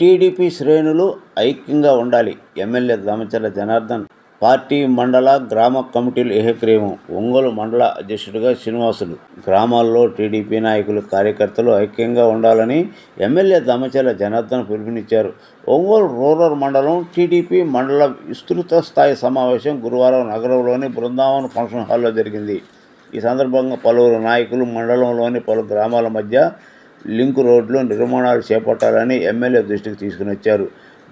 TDP శ్రేణులు ఐక్యంగా ఉండాలి. ఎమ్మెల్యే దామచర్ల జనార్దన్ పార్టీ మండల గ్రామ కమిటీలు ఏకగ్రీవం ఒంగోలు మండల అధ్యక్షుడిగా శ్రీనివాసులు. గ్రామాల్లో టీడీపీ నాయకులు కార్యకర్తలు ఐక్యంగా ఉండాలని ఎమ్మెల్యే దామచర్ల జనార్దన్ పిలుపునిచ్చారు. ఒంగోలు రూరల్ మండలం టీడీపీ మండల విస్తృత స్థాయి సమావేశం గురువారం నగరంలోని బృందావన్ ఫంక్షన్ హాల్లో జరిగింది. ఈ సందర్భంగా పలువురు నాయకులు మండలంలోని పలు గ్రామాల మధ్య లింక్ రోడ్లు నిర్మాణాలు చేపట్టాలని ఎమ్మెల్యే దృష్టికి తీసుకుని వచ్చారు.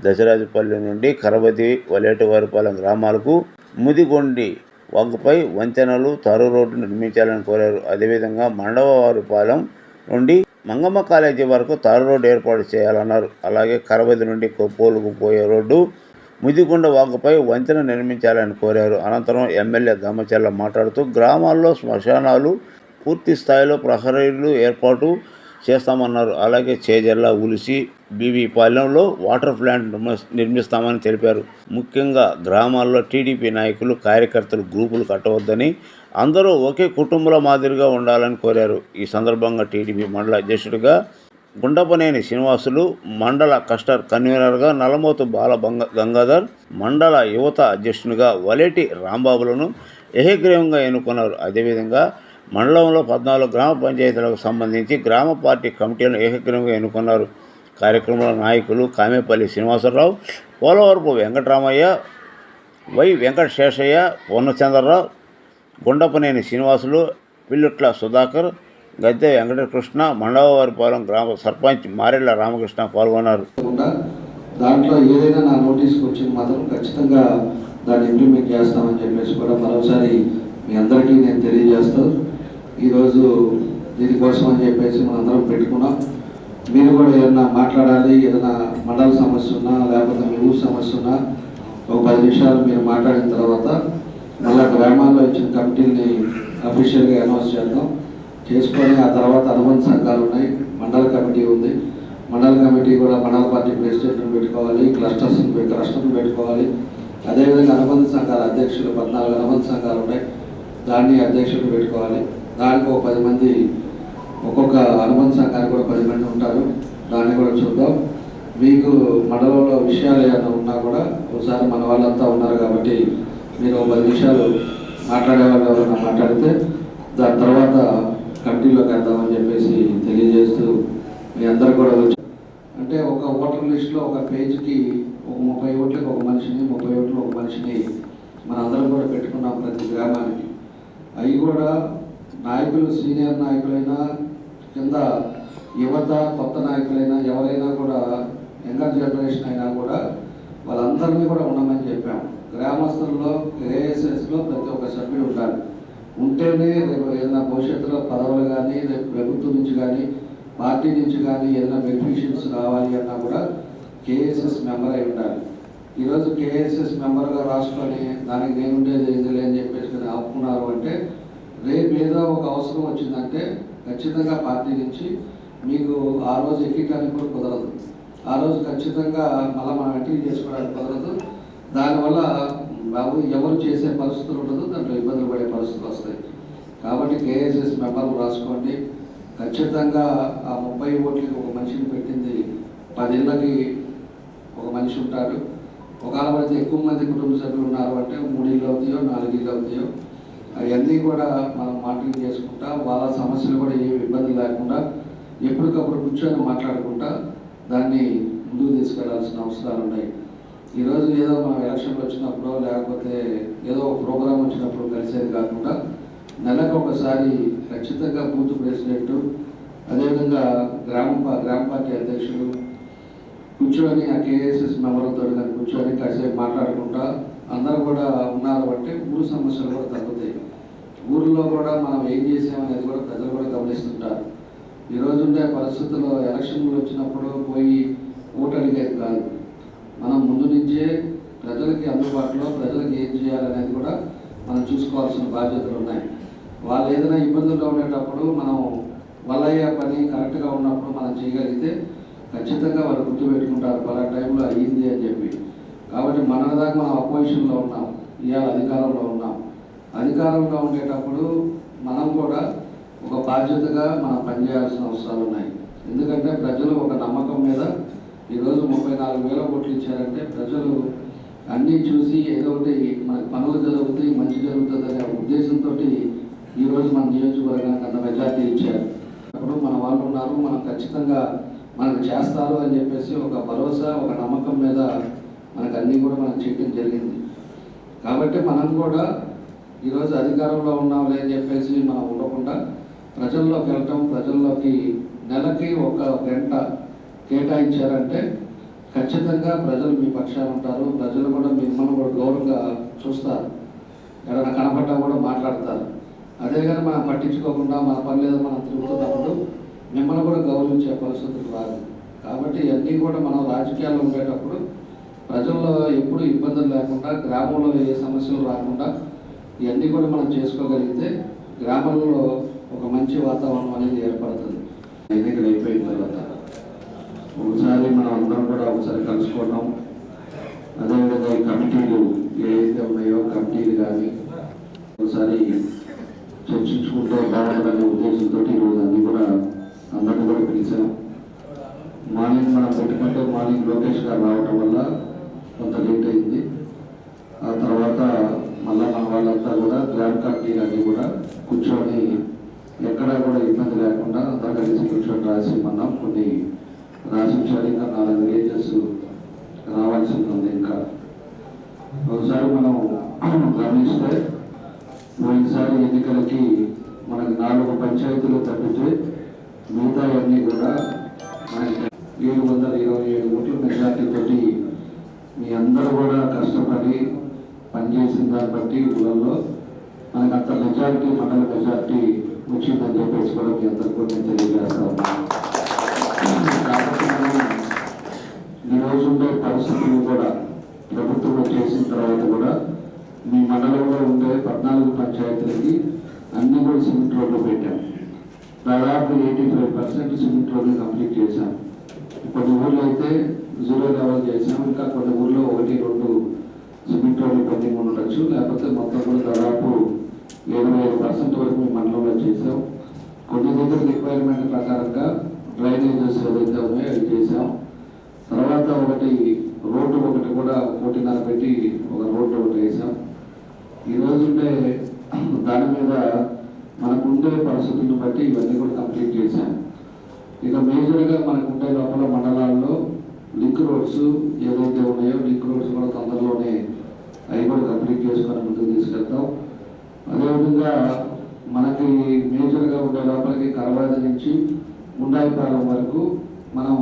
దశరాజపల్లి నుండి కరబతి వలేటవారిపాలెం గ్రామాలకు ముదిగొండి వంకపై వంతెనలు తరు రోడ్డు నిర్మించాలని కోరారు. అదేవిధంగా మండవవారిపాలెం నుండి మంగమ్మ కాలేజీ వరకు తారు రోడ్డు ఏర్పాటు చేయాలన్నారు. అలాగే కరబతి నుండి కొప్పోలుకు పోయే రోడ్డు ముదిగొండ వాగుపై వంతెన నిర్మించాలని కోరారు. అనంతరం ఎమ్మెల్యే దామచర్ల మాట్లాడుతూ గ్రామాల్లో శ్మశానాలు పూర్తి స్థాయిలో ప్రహరీలు ఏర్పాటు చేస్తామన్నారు. అలాగే చేజర్ల ఉలిసి బీవీ పాలెంలో వాటర్ ప్లాంట్ నిర్మిస్తామని తెలిపారు. ముఖ్యంగా గ్రామాల్లో టీడీపీ నాయకులు కార్యకర్తలు గ్రూపులు కట్టవద్దని అందరూ ఒకే కుటుంబంలో మాదిరిగా ఉండాలని కోరారు. ఈ సందర్భంగా టీడీపీ మండల అధ్యక్షుడిగా గుండపనేని శ్రీనివాసులు మండల కస్టర్ కన్వీనర్గా నలమోతు బాల బంగ- గంగాధర్ మండల యువత అధ్యక్షునిగా వలేటి రాంబాబులను ఏహగ్రీవంగా ఎన్నుకున్నారు. అదేవిధంగా మండలంలో పద్నాలుగు గ్రామ పంచాయతీలకు సంబంధించి గ్రామ పార్టీ కమిటీలను ఏకగ్రహంగా ఎన్నుకున్నారు. కార్యక్రమంలో నాయకులు కామేపల్లి శ్రీనివాసరావు పోలవరపు వెంకటరామయ్య వై వెంకట శేషయ్య పూర్ణచంద్రరావు గుండపనేని శ్రీనివాసులు పిల్లుట్ల సుధాకర్ గద్దె వెంకటకృష్ణ మండవవారిపాలెం గ్రామ సర్పంచ్ మారెళ్ళ రామకృష్ణ పాల్గొన్నారు. దాంట్లో ఏదైనా నా నోటీస్కి వచ్చింది మాత్రం ఖచ్చితంగా దాన్ని ఇంప్లిమెంట్ చేస్తామని చెప్పేసి కూడా మరోసారి మీ అందరికీ నేను తెలియజేస్తాను ఈరోజు దీనికోసం అని చెప్పేసి మనందరం పెట్టుకున్నాం. మీరు కూడా ఏదైనా మాట్లాడాలి ఏదైనా మండల సమస్య ఉన్నా లేకపోతే మీ ఊరు సమస్య ఉన్నా ఒక పది నిమిషాలు మీరు మాట్లాడిన తర్వాత మళ్ళీ గ్రామాల్లో ఇచ్చిన కమిటీని అఫీషియల్గా అనౌన్స్ చేద్దాం. చేసుకొని ఆ తర్వాత అనుబంధ సంఘాలు ఉన్నాయి మండల కమిటీ ఉంది. మండల కమిటీ కూడా మండల పార్టీ ప్రెసిడెంట్ని పెట్టుకోవాలి క్లస్టర్స్ని క్లస్టర్ని పెట్టుకోవాలి. అదేవిధంగా అనుబంధ సంఘాల అధ్యక్షులు పద్నాలుగు అనుబంధ సంఘాలు ఉన్నాయి. దాన్ని అధ్యక్షులు పెట్టుకోవాలి. దానికి ఒక పది మంది ఒక్కొక్క అనుబంధ సంఘానికి కూడా పది మంది ఉంటారు. దాన్ని కూడా చూద్దాం. మీకు మండలంలో విషయాలు ఏమైనా ఉన్నా కూడా ఒకసారి మన వాళ్ళంతా ఉన్నారు కాబట్టి మీరు పది నిమిషాలు మాట్లాడే వాళ్ళు ఎవరైనా మాట్లాడితే దాని తర్వాత కమిటీలోకి వెళ్దామని చెప్పేసి తెలియజేస్తూ మీ అందరు కూడా వచ్చి అంటే ఒక ఓటర్ లిస్ట్లో ఒక పేజీకి ఒక ముప్పై ఓట్లకు ఒక మనిషిని ముప్పై ఓట్లు ఒక మనిషిని మన అందరం కూడా పెట్టుకున్నాం ప్రతి గ్రామానికి. అవి కూడా నాయకులు సీనియర్ నాయకులైనా కింద యువత కొత్త నాయకులైనా ఎవరైనా కూడా యంగర్ జనరేషన్ అయినా కూడా వాళ్ళందరినీ కూడా ఉండమని చెప్పాము. గ్రామస్తుల్లో ఏఎస్ఎస్లో ప్రతి ఒక్క సభ్యుడు ఉండాలి ఉంటేనే రేపు ఏదైనా భవిష్యత్తులో పదవులు కానీ రేపు ప్రభుత్వం నుంచి కానీ పార్టీ నుంచి కానీ ఏదైనా బెనిఫిషియన్స్ రావాలి అన్నా కూడా కేఎస్ఎస్ మెంబర్ అయి ఉండాలి. ఈరోజు కేఎస్ఎస్ మెంబర్గా రాసుకొని దానికి నేను ఉండేది ఏది అని చెప్పేసి కానీ ఆపుకున్నారు అంటే రేపు ఏదో ఒక అవసరం వచ్చిందంటే ఖచ్చితంగా పార్టీ నుంచి మీకు ఆ రోజు ఎక్కడానికి కూడా కుదరదు. ఆ రోజు ఖచ్చితంగా మళ్ళీ మనం ఎంట్రీ చేసుకోవడానికి కుదరదు. దానివల్ల బాబు ఎవరు చేసే పరిస్థితులు ఉండదు దాంట్లో ఇబ్బందులు పడే పరిస్థితులు వస్తాయి. కాబట్టి కేఎస్ఎస్ మెంబర్లు రాసుకోండి. ఖచ్చితంగా ఆ ముప్పై ఓట్లకి ఒక మనిషిని పెట్టింది పదేళ్ళకి ఒక మనిషి ఉంటాడు. ఒకవేళ పడితే ఎక్కువ మంది కుటుంబ సభ్యులు ఉన్నారు అంటే మూడు ఇళ్ళు అవుతాయో నాలుగు ఇళ్ళు అవుతాయో అవన్నీ కూడా మనం మాటలు చేసుకుంటా వాళ్ళ సమస్యలు కూడా ఏమి ఇబ్బంది లేకుండా ఎప్పటికప్పుడు కూర్చొని మాట్లాడుకుంటా దాన్ని ముందుకు తీసుకెళ్ళాల్సిన అవసరాలు ఉన్నాయి. ఈరోజు ఏదో మనం ఎలక్షన్లు వచ్చినప్పుడు లేకపోతే ఏదో ఒక ప్రోగ్రాం వచ్చినప్పుడు కలిసేది కాకుండా నెలకు ఒకసారి ఖచ్చితంగా బూత్ ప్రెసిడెంట్ అదేవిధంగా గ్రామ గ్రామ పార్టీ అధ్యక్షులు కూర్చొని ఆ కేఎస్ఎస్ మెంబర్లతో కూర్చొని కాసేపు మాట్లాడుకుంటా అందరూ కూడా ఉన్నారు అంటే ఊరు సమస్యలు కూడా తగ్గుతాయి. ఊర్లో కూడా మనం ఏం చేసామనేది కూడా ప్రజలు కూడా గమనిస్తుంటారు. ఈరోజు ఉండే పరిస్థితుల్లో ఎలక్షన్లు వచ్చినప్పుడు పోయి ఓటు అడిగేది కాదు. మనం ముందు నుంచే ప్రజలకి అందుబాటులో ప్రజలకు ఏం చేయాలనేది కూడా మనం చూసుకోవాల్సిన బాధ్యతలు ఉన్నాయి. వాళ్ళు ఏదైనా ఇబ్బందుల్లో ఉండేటప్పుడు మనం వాళ్ళయ్యే పని కరెక్ట్గా ఉన్నప్పుడు మనం చేయగలిగితే ఖచ్చితంగా వాళ్ళు గుర్తుపెట్టుకుంటారు పలా టైంలో అయ్యింది అని చెప్పి. కాబట్టి మన దాకా మనం అపోజిషన్లో ఉన్నాం ఇవాళ అధికారంలో ఉన్నాం. అధికారంలో ఉండేటప్పుడు మనం కూడా ఒక బాధ్యతగా మనం పనిచేయాల్సిన అవసరాలు ఉన్నాయి. ఎందుకంటే ప్రజలు ఒక నమ్మకం మీద ఈరోజు ముప్పై నాలుగు వేల కోట్లు ఇచ్చారంటే ప్రజలు అన్నీ చూసి ఏదో ఒకటి మనకు పనులు జరుగుతాయి మంచి జరుగుతుంది అనే ఉద్దేశంతో ఈరోజు మన నియోజకవర్గానికి అంత మెజార్టీ ఇచ్చారు. అప్పుడు మన వాళ్ళు ఉన్నారు మనం ఖచ్చితంగా మనకు చేస్తారు అని చెప్పేసి ఒక భరోసా ఒక నమ్మకం మీద మనకు అన్నీ కూడా మనం చేయడం జరిగింది. కాబట్టి మనం కూడా ఈరోజు అధికారంలో ఉన్నాంలే అని చెప్పేసి మనం ఉండకుండా ప్రజల్లోకి వెళ్ళటం ప్రజల్లోకి నెలకి ఒక గంట కేటాయించారంటే ఖచ్చితంగా ప్రజలు మీ పక్షాన ఉంటారు. ప్రజలు కూడా మిమ్మల్ని కూడా గౌరవంగా చూస్తారు. ఎవరైనా కనపడ్డా కూడా మాట్లాడతారు. అదే కానీ మనం పట్టించుకోకుండా మన పని లేదా మనం తిరుగుతున్నప్పుడు మిమ్మల్ని కూడా గౌరవించే పరిస్థితులు రాదు. కాబట్టి ఇవన్నీ కూడా మనం రాజకీయాల్లో ఉండేటప్పుడు ప్రజల్లో ఎప్పుడు ఇబ్బందులు లేకుండా గ్రామంలో ఏ సమస్యలు రాకుండా ఇవన్నీ కూడా మనం చేసుకోగలిగితే గ్రామంలో ఒక మంచి వాతావరణం అనేది ఏర్పడుతుంది. ఎన్నికలు అయిపోయిన తర్వాత ఒకసారి మనం అందరం కూడా ఒకసారి కలుసుకోవడం అదేవిధంగా ఈ కమిటీలు ఏవైతే ఉన్నాయో కమిటీలు కానీ ఒకసారి చర్చించుకుంటే బాగుంటుందనే ఉద్దేశంతో ఈరోజు అన్నీ కూడా అందరినీ కూడా పిలిచాం. మార్నింగ్ మనం పెట్టుకుంటే మార్నింగ్ లోకేష్ గారు రావటం వల్ల కొంత లేట్ అయింది. ఆ తర్వాత మళ్ళా మన వాళ్ళంతా కూడా గ్రాండ్ కమిటీ అన్నీ కూడా కూర్చొని ఎక్కడా కూడా ఇబ్బంది లేకుండా అంతా కలిసి కూర్చొని రాసి మనం కొన్ని రాసించాలి ఇంకా నాలుగు రేజెస్ రావాల్సింది ఉంది ఇంకా. ఒకసారి మనం గమనిస్తే పోయినసారి ఎన్నికలకి మనకి నాలుగు పంచాయతీలు తప్పితే మిగతా అన్నీ కూడా మనకి ఏడు వందల ఇరవై ఏడు ఓట్ల మెజార్టీ తోటి మీ అందరూ కూడా కష్టపడి పనిచేసిన దాన్ని బట్టి ఊళ్ళల్లో మనకు అంత మెజారిటీ మండల మెజారిటీ వచ్చిందని చెప్పేసి కూడా మీ అందరికీ కూడా నేను తెలియజేస్తా ఉన్నాను కాబట్టి మనం ఈ రోజు ఉండే పరిస్థితులు కూడా ప్రభుత్వం చేసిన తర్వాత కూడా మీ మండలంలో ఉండే పద్నాలుగు పంచాయతీలకి అన్ని కూడా సిమెంట్ రోడ్లు పెట్టాం. దాదాపు ఎయిటీ ఫైవ్ పర్సెంట్ సిమెంట్ రోడ్లు కంప్లీట్ చేశాం. కొన్ని ఊళ్ళో అయితే చేసినాం ఇంకా కొన్ని ఊర్లో ఒకటి రెండు సిమెంట్ రోడ్లు పెండింగ్ ఉండొచ్చు. లేకపోతే మొత్తం కూడా దాదాపు ఎనభై ఐదు పర్సెంట్ వరకు మండలంలో చేసాం కొన్ని దగ్గర రిక్వైర్మెంట్ ప్రకారంగా డ్రైనేజెస్ ఏదైతే ఉన్నాయో అవి చేసాం తర్వాత ఒకటి రోడ్డు ఒకటి కూడా కోటిన్నర పెట్టి ఒక రోడ్డు ఒకటి వేసాం ఈ రోజు దాని మీద మనకుండే పరిస్థితులను బట్టి ఇవన్నీ కూడా కంప్లీట్ చేశాం. ఇక మేజర్గా మనకుండే లోపల మండలాల్లో లింక్ రోడ్స్ ఏదైతే ఉన్నాయో లింక్ రోడ్స్ కూడా తొందరలోనే అవి కూడా కంప్లీట్ చేసుకొని ముందుకు తీసుకెళ్తాం. అదేవిధంగా మనకి మేజర్గా ఉండే లోపలికి కరవాద నుంచి ఉండాయిపాలెం వరకు మనం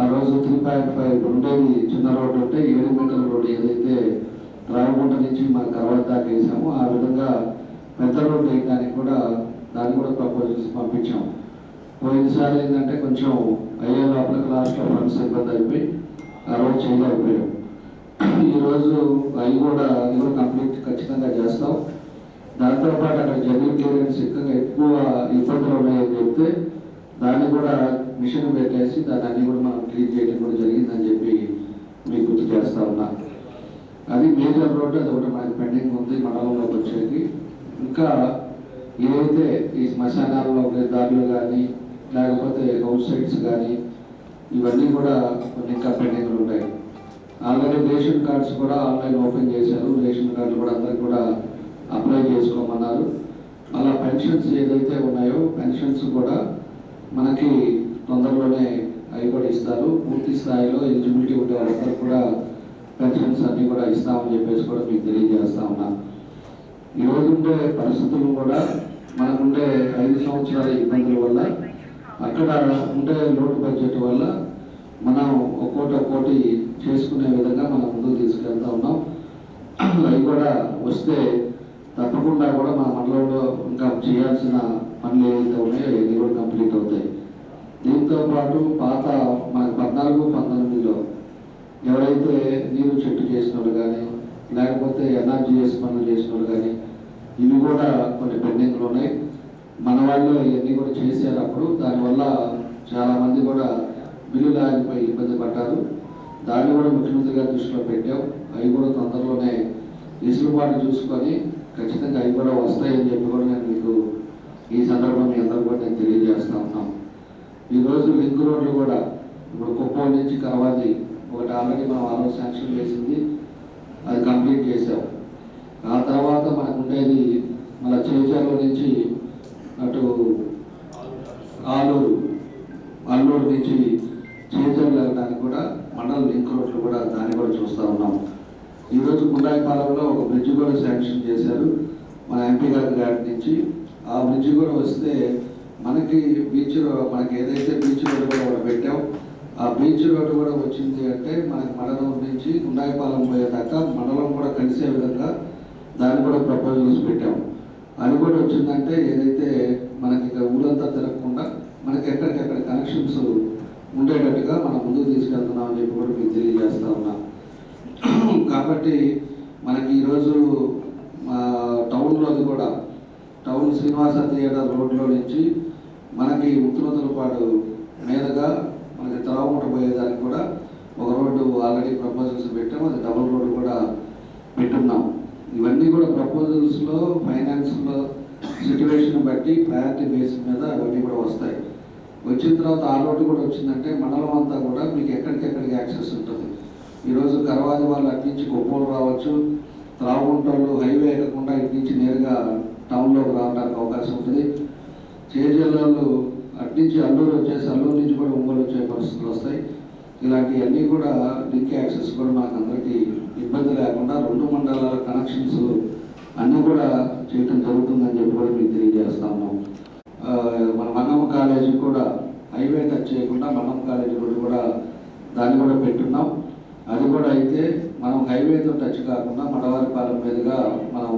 ఆ రోజు త్రీ పాయింట్ ఫైవ్ ఉండేది చిన్న రోడ్డు ఉంటే ఏడు మీటర్ల రోడ్డు ఏదైతే రామగుంట నుంచి మన కరవాజ దాకా వేసామో ఆ విధంగా పెద్ద రోడ్డు వేయడానికి కూడా దాన్ని కూడా ప్రపోజల్స్ పంపించాం. పోయినసారి ఏంటంటే కొంచెం అయ్యే లోపల లాస్ట్లో ఫండ్స్ ఇబ్బంది అయిపోయి ఆ రోజు చేయలేకపోయాం ఈరోజు అవి కూడా అవి కూడా కంప్లీట్ ఖచ్చితంగా చేస్తాం. దాంతోపాటు అక్కడ జర్నీ క్లియరెన్స్ ఎక్కువగా ఎక్కువ ఇబ్బందులు ఉన్నాయని చెప్తే దాన్ని కూడా మిషన్ పెట్టేసి దాన్ని అన్ని కూడా మనం క్లీన్ చేయడం కూడా జరిగిందని చెప్పి మీకు గుర్తు చేస్తా ఉన్నా. అది మేజర్ రోడ్డు అది ఒకటి మనకి పెండింగ్ ఉంది మండలంలోకి వచ్చేది. ఇంకా ఏదైతే ఈ శ్మశానాల్లో ఉండే దారులు కానీ లేకపోతే అవుట్ సైడ్స్ కానీ ఇవన్నీ కూడా కొన్ని ఇంకా పెండింగ్లు ఉన్నాయి ఆల్రెడీ రేషన్ కార్డ్స్ కూడా ఆన్లైన్ ఓపెన్ చేశారు. రేషన్ కార్డులు కూడా అందరికి కూడా అప్లై చేసుకోమన్నారు. అలా పెన్షన్స్ ఏదైతే ఉన్నాయో పెన్షన్స్ కూడా మనకి తొందరలోనే అవి కూడా ఇస్తారు. పూర్తి స్థాయిలో ఎలిజిబిలిటీ ఉండే వాళ్ళందరూ కూడా పెన్షన్స్ అన్నీ కూడా ఇస్తామని చెప్పేసి కూడా మీకు తెలియజేస్తా ఉన్నా. ఈ ఉండే పరిస్థితులు కూడా మనకుండే ఐదు సంవత్సరాల ఇబ్బందుల వల్ల అక్కడ ఉండే లోటు బడ్జెట్ వల్ల మనం ఒక్కోటి ఒక్కోటి చేసుకునే విధంగా మనం ముందుకు తీసుకెళ్తా ఉన్నాం. అవి కూడా వస్తే తప్పకుండా కూడా మన మండలంలో ఇంకా చేయాల్సిన పనులు ఏవైతే ఉన్నాయో ఇవి కూడా కంప్లీట్ అవుతాయి. దీంతో పాటు పాత మన పద్నాలుగు పంతొమ్మిదిలో ఎవరైతే నీరు చెట్టు చేసిన వాళ్ళు కానీ లేకపోతే ఎన్ఆర్జీఎస్ పనులు చేసిన వాళ్ళు కానీ ఇవి కూడా కొన్ని పెండింగ్లు ఉన్నాయి. మన వాళ్ళు ఇవన్నీ కూడా చేశారు అప్పుడు దానివల్ల చాలామంది కూడా బిల్లులు ఆగిపోయి ఇబ్బంది పడ్డారు. దాన్ని కూడా ముఖ్యమంత్రి గారి దృష్టిలో పెట్టాం. అవి కూడా తొందరలోనే వెసులుబాటు చూసుకొని ఖచ్చితంగా అవి కూడా వస్తాయని చెప్పి కూడా నేను మీకు ఈ సందర్భంలో మీ అందరూ కూడా నేను తెలియజేస్తా ఉన్నాం. ఈరోజు లింక్ రోడ్లు కూడా ఇప్పుడు కుప్పం నుంచి కావాలి ఒకటి ఆల్రెడీ మనం ఆరో శాంక్షన్ చేసింది. అది కంప్లీట్ చేసాం ఆ తర్వాత మనకు ఉండేది మన చేజాలో నుంచి అటు ఆలూరు అల్లూరు నుంచి చేజర్లు వెళ్ళడానికి కూడా మండల లింక్ రోడ్లు కూడా దాన్ని కూడా చూస్తూ ఉన్నాం. ఈరోజు గుండాయిపాలెంలో ఒక బ్రిడ్జ్ కూడా శాంక్షన్ చేశారు. మన ఎంపీ గారి గారి నుంచి. ఆ బ్రిడ్జ్ కూడా వస్తే మనకి బీచ్ మనకి ఏదైతే బీచ్ రోడ్డు కూడా ఒకటి పెట్టాం ఆ బీచ్ రోడ్డు కూడా వచ్చింది అంటే మనకి మండలం నుంచి గుండాయిపాలెం పోయేదాకా మండలం కూడా కలిసే విధంగా దాన్ని కూడా ప్రపోజల్స్ పెట్టాం. అనుకోటి వచ్చిందంటే ఏదైతే మనకి ఇక ఊరంతా తిరగకుండా మనకి ఎక్కడికెక్కడ కనెక్షన్స్ ఉండేటట్టుగా మనం ముందుకు తీసుకెళ్తున్నాం అని చెప్పి కూడా మీకు తెలియజేస్తా ఉన్నాం. కాబట్టి మనకి ఈరోజు మా టౌన్లోది కూడా టౌన్ శ్రీనివాస థియేటర్ రోడ్లో నుంచి మనకి ఉత్తరతులపాడు మీదుగా మనకి తలవమూట పోయేదానికి కూడా ఒక రోడ్డు ఆల్రెడీ ప్రపోజల్స్ పెట్టాము. అది డబుల్ రోడ్డు కూడా పెట్టున్నాం ఇవన్నీ కూడా ప్రపోజల్స్లో ఫైనాన్స్లో సిచ్యువేషన్ బట్టి ప్రయారిటీ బేస్ మీద అవన్నీ కూడా వస్తాయి. వచ్చిన తర్వాత ఆ రోడ్డు కూడా వచ్చిందంటే మండలం అంతా కూడా మీకు ఎక్కడికెక్కడికి యాక్సెస్ ఉంటుంది. ఈరోజు కరవాది వాళ్ళు అటు నుంచి కొప్పలు రావచ్చు త్రాగుంటోళ్ళు హైవే ఎక్కకుండా ఇటు నుంచి నేరుగా టౌన్లోకి రావడానికి అవకాశం ఉంటుంది. చేజల్లాలు అటు నుంచి అల్లూరు వచ్చేసి అల్లూరు నుంచి కూడా ఒంగోలు వచ్చే పరిస్థితులు వస్తాయి. ఇలాంటివన్నీ కూడా లింక్ యాక్సెస్ కూడా మాకు అందరికీ ఇబ్బంది లేకుండా రెండు మండలాల కనెక్షన్స్ అన్నీ కూడా చేయటం జరుగుతుందని చెప్పి కూడా మీకు తెలియజేస్తాము మన మన్నమ్మ కాలేజీ కూడా హైవే టచ్ చేయకుండా మన్నమ్మ కాలేజీ రోడ్డు కూడా దాన్ని కూడా పెట్టున్నాం. అది కూడా అయితే మనం హైవేతో టచ్ కాకుండా మడవారిపాలెం మీదుగా మనం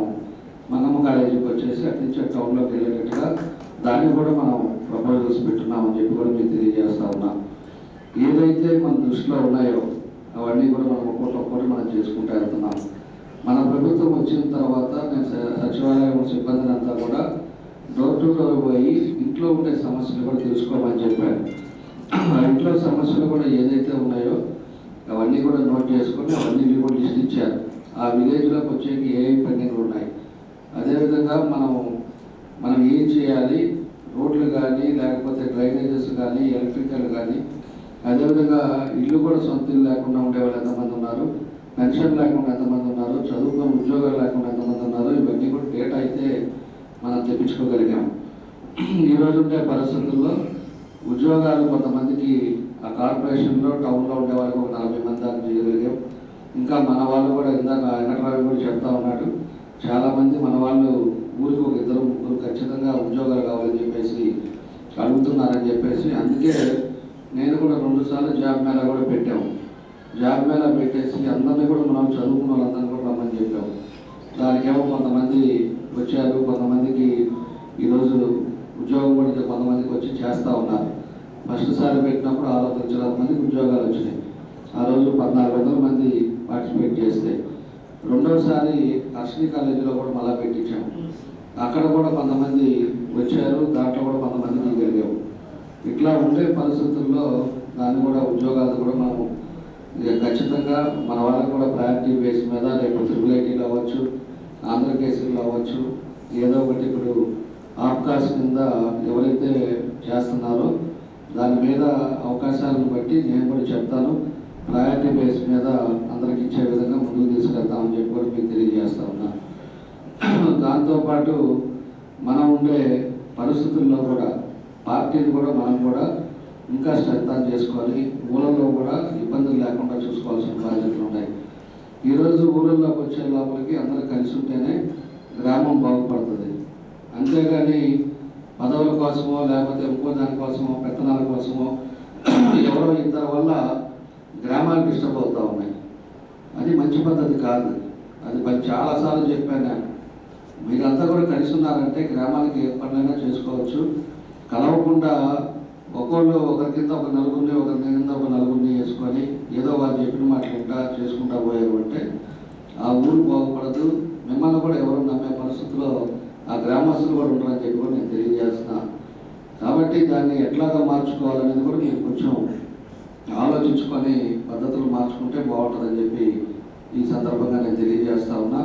మన్నమ్మ కాలేజీకి వచ్చేసి అటు నుంచి టౌన్లోకి వెళ్ళేటట్టుగా దాన్ని కూడా మనం ప్రపోజల్స్ పెట్టున్నామని చెప్పి కూడా మీకు తెలియజేస్తా ఉన్నాం. ఏదైతే మన దృష్టిలో ఉన్నాయో అవన్నీ కూడా మనం ఒక్కొక్కటి ఒక్కొక్కటి మనం చేసుకుంటూ వెళ్తున్నాం. మన ప్రభుత్వం వచ్చిన తర్వాత నేను సచివాలయం సిబ్బందిని అంతా కూడా డోర్ టు డోర్ పోయి ఇంట్లో ఉండే సమస్యలు కూడా తెలుసుకోమని చెప్పాను ఆ ఇంట్లో సమస్యలు కూడా ఏదైతే ఉన్నాయో అవన్నీ కూడా నోట్ చేసుకొని అవన్నీ కూడా లిస్ట్ ఇచ్చారు. ఆ విలేజ్లోకి వచ్చేకి ఏ పెండింగ్లు ఉన్నాయి? అదేవిధంగా మనం మనం ఏం చేయాలి? రోడ్లు కానీ లేకపోతే డ్రైనేజెస్ కానీ ఎలక్ట్రికల్ కానీ అదేవిధంగా ఇల్లు కూడా సొంత ఇల్లు లేకుండా ఉండే వాళ్ళు ఎంతమంది ఉన్నారు. పెన్షన్ లేకుండా ఎంతమంది ఉన్నారు చదువుకుని ఉద్యోగాలు లేకుండా ఎంతమంది ఉన్నారు ఇవన్నీ కూడా డేటా అయితే మనం తెప్పించుకోగలిగాం ఈరోజు ఉండే పరిస్థితుల్లో ఉద్యోగాలు కొంతమందికి ఆ కార్పొరేషన్లో టౌన్లో ఉండే వాళ్ళకి ఒక నలభై మంది దాకా చేయగలిగాం. ఇంకా మన వాళ్ళు కూడా ఇందాక వెంకటరావు కూడా చెప్తా ఉన్నాడు చాలామంది మన వాళ్ళు ఊరికి ఒక ఇద్దరు ముగ్గురు ఖచ్చితంగా ఉద్యోగాలు కావాలని చెప్పేసి అడుగుతున్నారని చెప్పేసి అందుకే నేను కూడా రెండుసార్లు జాబ్ మేళా కూడా పెట్టాము. జాబ్ మేళా పెట్టేసి అందరినీ కూడా మనం చదువుకున్న వాళ్ళందరినీ కూడా రమ్మని చెప్పాము. దానికేమో కొంతమంది వచ్చారు కొంతమందికి ఈరోజు ఉద్యోగం కూడా కొంతమందికి వచ్చి చేస్తూ ఉన్నారు. ఫస్ట్ సారి పెట్టినప్పుడు ఆరు వందల మందికి ఉద్యోగాలు వచ్చినాయి. ఆ రోజు పద్నాలుగు వందల మంది పార్టిసిపేట్ చేస్తే రెండవసారి అశ్విని కాలేజీలో కూడా మళ్ళా పెట్టించాము. అక్కడ కూడా కొంతమంది వచ్చారు దాంట్లో కూడా కొంతమంది దిగలిగాము. ఇట్లా ఉండే పరిస్థితుల్లో దాన్ని కూడా ఉద్యోగాలు కూడా మనం ఖచ్చితంగా మన వాళ్ళకి కూడా ప్రయారిటీ బేస్ మీద రేపు త్రిబుల్ ఐటీలు అవ్వచ్చు ఆంధ్ర కేసులు అవ్వచ్చు ఏదో ఒకటి ఇప్పుడు ఆప్కాస్ కింద ఎవరైతే చేస్తున్నారో దాని మీద అవకాశాలను బట్టి నేను కూడా చెప్తాను. ప్రయారిటీ బేస్ మీద అందరికి ఇచ్చే విధంగా ముందుకు తీసుకెళ్తామని చెప్పి కూడా మీకు తెలియజేస్తా ఉన్నా. దాంతోపాటు మనం ఉండే పరిస్థితుల్లో కూడా పార్టీని కూడా మనం కూడా ఇంకా శ్రద్ధ చేసుకోవాలి. ఊళ్ళల్లో కూడా ఇబ్బందులు లేకుండా చూసుకోవాల్సిన బాధ్యతలు ఉన్నాయి ఈరోజు ఊళ్ళల్లోకి వచ్చే లోపలికి అందరూ కలిసి ఉంటేనే గ్రామం బాగుపడుతుంది. అంతేగాని పదవుల కోసమో లేకపోతే ఇంకో దానికోసమో పెత్తనాల కోసమో ఎవరో ఇద్దరి వల్ల గ్రామాలు డిస్టర్బ్ అవుతూ ఉన్నాయి. అది మంచి పద్ధతి కాదు. అది చాలాసార్లు చెప్పాను నేను. మీరంతా కూడా కలిసి ఉన్నారంటే గ్రామానికి ఏ పనులైనా చేసుకోవచ్చు. కలవకుండా ఒకళ్ళు ఒకరి కింద ఒక నలుగురిని ఒకరి కింద ఒక నలుగురిని వేసుకొని ఏదో వాళ్ళు చెప్పిన మాటలు ఇంకా చేసుకుంటా పోయారు అంటే ఆ ఊరు బాగుపడదు. మిమ్మల్ని కూడా ఎవరు నమ్మే పరిస్థితిలో ఆ గ్రామస్తులు కూడా ఉంటారని చెప్పి కూడా నేను తెలియజేస్తున్నా. కాబట్టి దాన్ని ఎట్లాగా మార్చుకోవాలనేది కూడా మీరు కొంచెం ఆలోచించుకొని పద్ధతులు మార్చుకుంటే బాగుంటుందని చెప్పి ఈ సందర్భంగా నేను తెలియజేస్తా ఉన్నా.